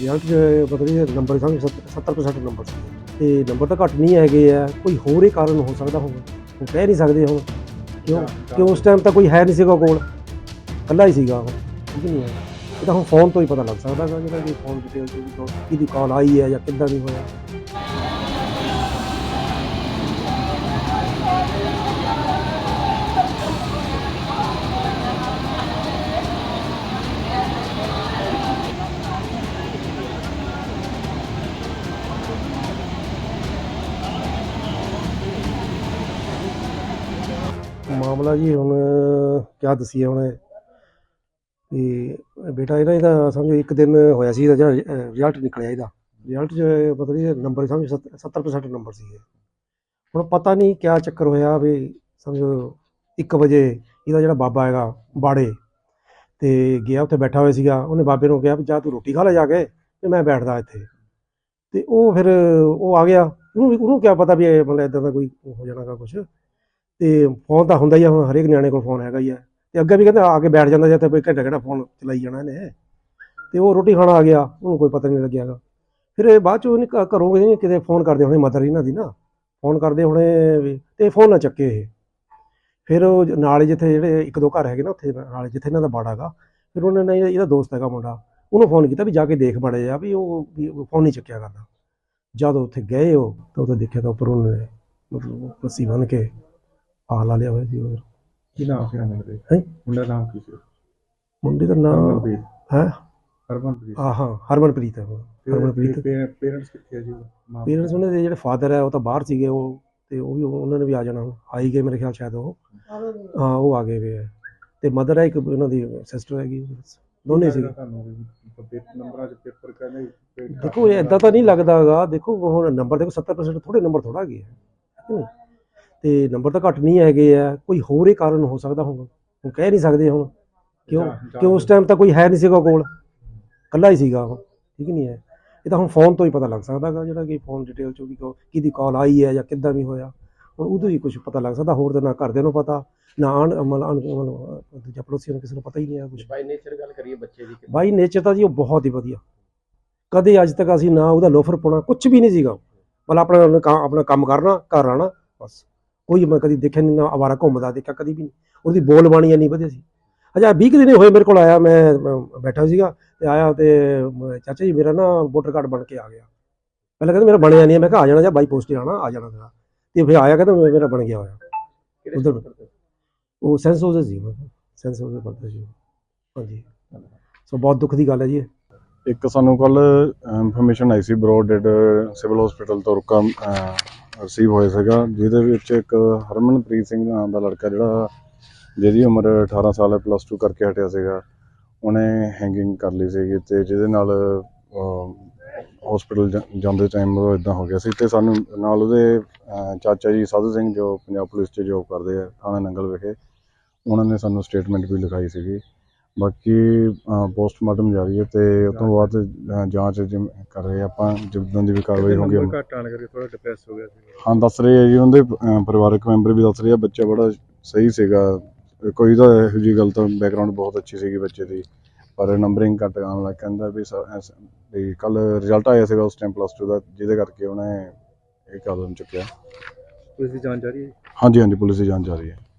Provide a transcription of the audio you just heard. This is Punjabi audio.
ਰਿਜ਼ਲਟ ਜੋ ਪਤਾ ਨਹੀਂ ਨੰਬਰ ਸਮਝ 70% ਨੰਬਰ ਸੀ। ਤੇ ਨੰਬਰ ਤਾਂ ਘੱਟ ਨਹੀਂ ਹੈਗੇ ਆ ਕੋਈ ਹੋਰ ਹੀ ਕਾਰਨ ਹੋ ਸਕਦਾ ਹੋਵੇ। ਉਹ ਕਹਿ ਨਹੀਂ ਸਕਦੇ ਹੁਣ ਕਿਉਂ? ਕਿ ਉਸ ਟਾਈਮ ਤਾਂ ਕੋਈ ਹੈ ਨਹੀਂ ਸੀਗਾ ਕੋਲ। ਇਕੱਲਾ ਹੀ ਸੀਗਾ ਉਹ। ਠੀਕ ਨਹੀਂ ਹੈ। ਇਹ ਤਾਂ ਹੁਣ ਫੋਨ ਤੋਂ ਹੀ ਪਤਾ ਲੱਗ ਸਕਦਾ ਗਾ ਜਿਹੜਾ ਕਿ ਫੋਨ ਡਿਟੇਲ ਵੀ ਕੋਲ ਕਿਹਦੀ ਕਾਲ ਆਈ ਹੈ ਜਾਂ ਕਿੱਦਾਂ ਦੀ ਹੋਇਆ। ਮਾਮਲਾ ਜੀ ਹੁਣ ਕਿਆ ਦਸੀਏ ਹੁਣ। ਤੇ ਬੇਟਾ ਇਹਦਾ ਇਹਦਾ ਸਮਝੋ ਇੱਕ ਦਿਨ ਹੋਇਆ ਸੀ, ਇਹਦਾ ਜਿਹੜਾ ਰਿਜ਼ਲਟ ਨਿਕਲਿਆ ਇਹਦਾ। ਰਿਜ਼ਲਟ ਚ ਪਤਾ ਨਹੀਂ ਨੰਬਰ ਸਮਝ 70% ਨੰਬਰ ਸੀ ਹੁਣ ਪਤਾ ਨਹੀਂ ਕਿਆ ਚੱਕਰ ਹੋਇਆ ਵੀ ਸਮਝੋ 1 ਵਜੇ ਇਹਦਾ ਜਿਹੜਾ ਬਾਬਾ ਹੈਗਾ, ਬਾੜੇ, ਤੇ ਗਿਆ ਉੱਥੇ ਬੈਠਾ ਹੋਇਆ ਸੀਗਾ। ਉਹਨੇ ਬਾਬੇ ਨੂੰ ਕਿਹਾ ਵੀ ਜਾ ਤੂੰ ਰੋਟੀ ਖਾ ਲੈ ਜਾ ਕੇ ਤੇ ਮੈਂ ਬੈਠਦਾ ਇੱਥੇ। ਤੇ ਉਹ ਫਿਰ ਉਹ ਆ ਗਿਆ। ਉਹਨੂੰ ਉਹਨੂੰ ਕਿਆ ਪਤਾ ਵੀ ਇਹ ਮਤਲਬ ਇਦਾਂ ਦਾ ਕੋਈ ਹੋ ਜਾਣਾਗਾ ਕੁਝ ਤੇ ਫੋਨ ਤਾਂ ਹੁੰਦਾ ਹੀ ਆ, ਹੁਣ ਹਰੇਕ ਨਿਆਣੇ ਕੋਲ ਫੋਨ ਹੈਗਾ ਹੀ ਆ। ਤੇ ਅੱਗੇ ਵੀ ਕਹਿੰਦਾ ਆ ਕੇ ਬੈਠ ਜਾਂਦਾ ਜਾਂ ਤੇ ਕੋਈ ਘੰਟਾ ਘੰਟਾ ਫੋਨ ਚਲਾਈ ਜਾਣਾ ਇਹਨੇ। ਤੇ ਉਹ ਰੋਟੀ ਖਾਣਾ ਆ ਗਿਆ, ਉਹਨੂੰ ਕੋਈ ਪਤਾ ਨਹੀਂ ਲੱਗਿਆਗਾ ਫਿਰ ਇਹ ਬਾਅਦ 'ਚੋਂ ਉਹਨੇ ਘਰੋਂ ਕਿਤੇ ਕਿਤੇ ਫੋਨ ਕਰਦੇ ਹੋਣੇ ਮਦਰ ਇਹਨਾਂ ਦੀ ਨਾ। ਫੋਨ ਕਰਦੇ ਹੋਣੇ ਵੀ, ਤੇ ਫੋਨ ਨਾ ਚੱਕੇ ਇਹ। ਫਿਰ ਉਹ ਨਾਲੇ ਜਿੱਥੇ ਜਿਹੜੇ ਇੱਕ ਦੋ ਘਰ ਹੈਗੇ ਨਾ, ਉੱਥੇ ਨਾਲੇ ਜਿੱਥੇ ਇਹਨਾਂ ਦਾ ਬਾੜਾ ਹੈਗਾ, ਫਿਰ ਉਹਨਾਂ ਨੇ ਇਹਦਾ ਦੋਸਤ ਹੈਗਾ ਮੁੰਡਾ, ਉਹਨੂੰ ਫੋਨ ਕੀਤਾ ਵੀ ਜਾ ਕੇ ਦੇਖ ਬੜੇ ਆ ਵੀ ਉਹ ਫੋਨ ਨਹੀਂ ਚੱਕਿਆ ਕਰਦਾ। ਜਦ ਉੱਥੇ ਗਏ ਉਹ, ਤਾਂ ਉੱਥੇ ਦੇਖਿਆ ਤਾਂ ਉੱਪਰ ਉਹਨੇ ਮਤਲਬ ਰੱਸੀ ਬੰਨ ਕੇ ਆ ਲਾ ਲਿਆ ਹੋਇਆ ਸੀ ਉਹ ਕੀ ਨਾਮ ਸੀ ਮੁੰਡੇ ਦਾ? ਹੈਂ? ਮੁੰਡਾ ਨਾਮ ਕੀ ਸੀ? ਮੁੰਡੇ ਦਾ ਨਾਮ ਹਰਮਨਪ੍ਰੀਤ। ਹੈ? ਹਰਮਨਪ੍ਰੀਤ। ਆ ਹਾਂ ਹਰਮਨਪ੍ਰੀਤ ਹੈ ਉਹ। ਹਰਮਨਪ੍ਰੀਤ। ਪੇਰੈਂਟਸ ਕਿੱਥੇ ਆ ਜੀ? ਮਾਂ ਪੇਰੈਂਟਸ ਉਹਨਾਂ ਦੇ ਜਿਹੜੇ ਫਾਦਰ ਹੈ ਉਹ ਤਾਂ ਬਾਹਰ ਸੀਗੇ ਉਹ ਤੇ ਉਹ ਵੀ ਉਹਨਾਂ ਨੇ ਵੀ ਆ ਜਾਣਾ। ਹੁਣ ਆਈ ਗਏ ਮੇਰੇ ਖਿਆਲ ਸ਼ਾਇਦ ਉਹ। ਹਾਂ ਉਹ ਆ ਗਏ ਵੇ ਹੈ ਤੇ ਮਦਰ ਹੈ ਇੱਕ ਉਹਨਾਂ ਦੀ ਸਿਸਟਰ ਹੈਗੀ ਦੋਨੇ ਸੀ ਤੁਹਾਨੂੰ ਪੇਪਰ ਨੰਬਰਾਂ 'ਚ ਪੇਪਰ ਕਹਿੰਦੇ ਪੇਪਰ ਦੇਖੋ ਇਹ ਇਦਾਂ ਤਾਂ ਨਹੀਂ ਲੱਗਦਾਗਾ ਦੇਖੋ ਹੁਣ ਨੰਬਰ ਦੇਖੋ 70% ਥੋੜੇ ਨੰਬਰ ਥੋੜਾ ਗਏ ਹੈ ਕਿ ਨਹੀਂ? ਤੇ ਨੰਬਰ ਤਾਂ ਘੱਟ ਨਹੀਂ ਹੈਗੇ ਆ। ਕੋਈ ਹੋਰ ਹੀ ਕਾਰਨ ਹੋ ਸਕਦਾ ਹੁਣ ਹੁਣ ਕਹਿ ਨਹੀਂ ਸਕਦੇ ਹੁਣ। ਕਿਉਂ? ਕਿ ਉਸ ਟਾਈਮ ਤਾਂ ਕੋਈ ਹੈ ਨਹੀਂ ਸੀਗਾ ਕੋਲ। ਇਕੱਲਾ ਹੀ ਸੀਗਾ ਉਹ। ਠੀਕ ਨਹੀਂ ਹੈ। ਇਹ ਤਾਂ ਹੁਣ ਫੋਨ ਤੋਂ ਹੀ ਪਤਾ ਲੱਗ ਸਕਦਾਗਾ ਜਿਹੜਾ ਕਿ ਫੋਨ ਡਿਟੇਲ ਚੋਂ ਵੀ ਕੋ ਕਿਹਦੀ ਕਾਲ ਆਈ ਹੈ ਜਾਂ ਕਿੱਦਾਂ ਵੀ ਹੋਇਆ। ਹੁਣ ਉਦੋਂ ਹੀ ਕੁਝ ਪਤਾ ਲੱਗ ਸਕਦਾ। ਹੋਰ ਤਾਂ ਨਾ ਘਰਦਿਆਂ ਨੂੰ ਪਤਾ ਨਾ ਆਣ ਮਤਲਬ ਮਤਲਬ ਦੂਜਾ ਪੜੋਸੀਆਂ ਨੂੰ ਕਿਸੇ ਨੂੰ ਪਤਾ ਹੀ ਨਹੀਂ ਹੈ ਕੁਝ ਬਾਈ ਨੇਚਰ ਗੱਲ ਕਰੀਏ ਬੱਚੇ ਦੀ ਬਾਈ ਨੇਚਰ ਤਾਂ ਜੀ ਉਹ ਬਹੁਤ ਹੀ ਵਧੀਆ। ਕਦੇ ਅੱਜ ਤੱਕ ਅਸੀਂ ਨਾ ਉਹਦਾ ਲੋਫਰ ਪਾਉਣਾ ਕੁਝ ਵੀ ਨਹੀਂ ਸੀਗਾ। ਮਤਲਬ ਆਪਣਾ ਆਪਣਾ ਕੰਮ ਕਰਨਾ ਘਰ ਆਣਾ ਬਸ। ਕੋਈ ਮੈਂ ਕਦੀ ਦੇਖਿਆ ਨਹੀਂ ਨਾ ਆਵਾਰਾ ਘੁੰਮਦਾ ਦੇਖਿਆ ਕਦੀ ਵੀ ਨਹੀਂ ਉਹਦੀ ਬੋਲ ਬਾਣੀ ਇੰਨੀ ਵਧੀਆ ਸੀ ਅਜਾ 20 ਕੁ ਦਿਨ ਹੀ ਹੋਏ ਮੇਰੇ ਕੋਲ ਆਇਆ ਮੈਂ ਬੈਠਾ ਸੀਗਾ ਤੇ ਆਇਆ ਤੇ ਚਾਚਾ ਜੀ ਮੇਰਾ ਨਾ ਵੋਟਰ ਕਾਰਡ ਬਣ ਕੇ ਆ ਗਿਆ ਪਹਿਲਾਂ ਕਹਿੰਦਾ ਮੇਰਾ ਬਣਿਆ ਨਹੀਂ ਹੈ। ਮੈਂ ਕਿਹਾ ਆ ਜਾਣਾ ਜਾਂ ਬਾਈ ਪੋਸਟ ਆਣਾ ਆ ਜਾਣਾ ਤੇਰਾ ਤੇ ਫਿਰ ਆਇਆ ਕਹਿੰਦਾ ਮੇਰਾ ਬਣ ਗਿਆ ਹੋਇਆ ਉੱਧਰ। ਉਹ ਸੈਂਸ ਉਹਦੇ ਸੀ ਸੈਂਸ ਉਹਦੇ ਪੜਦਾ ਸੀ ਉਹ। ਹਾਂਜੀ ਸੋ ਬਹੁਤ ਦੁੱਖ ਦੀ ਗੱਲ ਹੈ ਜੀ। ਇੱਕ ਸਾਨੂੰ ਕੱਲ ਇਨਫੋਰਮੇਸ਼ਨ ਆਈ ਸੀ ਬਰੋਡਡ ਸਿਵਲ ਹਸਪੀਟਲ ਤੋਂ ਰੁਕਾ ਰਿਸੀਵ ਹੋਇਆ ਸੀਗਾ, ਜਿਹਦੇ ਵਿੱਚ ਇੱਕ ਹਰਮਨਪ੍ਰੀਤ ਸਿੰਘ ਨਾਮ ਦਾ ਲੜਕਾ ਜਿਹੜਾ ਜਿਹਦੀ ਉਮਰ 18 ਸਾਲ ਹੈ ਪਲੱਸ 2 ਕਰਕੇ ਹਟਿਆ ਸੀਗਾ, ਉਹਨੇ ਹੈਂਗਿੰਗ ਕਰ ਲਈ ਸੀਗੀ ਤੇ ਜਿਹਦੇ ਨਾਲ ਹਸਪੀਟਲ ਜਾਂਦੇ ਟਾਈਮ ਉਹ ਇਦਾਂ ਹੋ ਗਿਆ ਸੀ ਤੇ ਸਾਨੂੰ ਨਾਲ ਉਹਦੇ ਚਾਚਾ ਜੀ ਸਾਧੂ ਸਿੰਘ ਜੋ ਪੰਜਾਬ ਪੁਲਿਸ 'ਚ ਜੋਬ ਕਰਦੇ ਆ, ਥਾਣਾ ਨੰਗਲ ਵਿਖੇ, ਉਹਨਾਂ ਨੇ ਸਾਨੂੰ ਸਟੇਟਮੈਂਟ ਵੀ ਲਿਖਾਈ ਸੀਗੀ। ਬਾਕੀ ਪੋਸਟਮਾਰਟਮ ਜਾਰੀ ਹੈ ਤੇ ਉਸ ਤੋਂ ਬਾਅਦ ਜਾਂਚ ਜਿਵੇਂ ਕਰ ਰਹੇ ਆ ਆਪਾਂ ਜਿੱਦਾਂ ਦੀ ਵੀ ਕਾਰਵਾਈ ਹੋਊਗੀ ਨੰਬਰ ਘੱਟ ਆਣ ਕਰਕੇ ਥੋੜਾ ਡਿਪਰੈਸ ਹੋ ਗਿਆ ਸੀ। ਹਾਂ ਦੱਸ ਰਹੇ ਆ ਜੀ ਉਹਦੇ ਅ, ਪਰਿਵਾਰਕ ਮੈਂਬਰ ਵੀ ਦੱਸ ਰਹੇ ਆ ਬੱਚਾ ਬੜਾ ਸਹੀ ਸੀਗਾ। ਕੋਈ ਤਾਂ ਇਹੋ ਜਿਹੀ ਗੱਲ ਤਾਂ ਬੈਕਗ੍ਰਾਉਂਡ ਬਹੁਤ ਅੱਛੀ ਸੀਗੀ ਬੱਚੇ ਦੀ ਪਰ ਨੰਬਰਿੰਗ ਘੱਟ ਆਉਣ ਲੱਗ ਕਹਿੰਦਾ ਵੀ ਸ- ਐਸ- ਵੀ ਕੱਲ ਰਿਜ਼ਲਟ ਆਇਆ ਸੀਗਾ ਉਸ ਟਾਈਮ ਪਲੱਸ 2 ਦਾ ਜਿਹਦੇ ਕਰਕੇ ਉਹਨੇ ਇਹ ਕਦਮ ਚੁੱਕਿਆ। ਪੁਲਿਸ ਦੀ ਜਾਂਚ ਜਾਰੀ ਹੈ ਹਾਂਜੀ ਹਾਂਜੀ ਪੁਲਿਸ ਦੀ ਜਾਂਚ ਜਾਰੀ ਹੈ।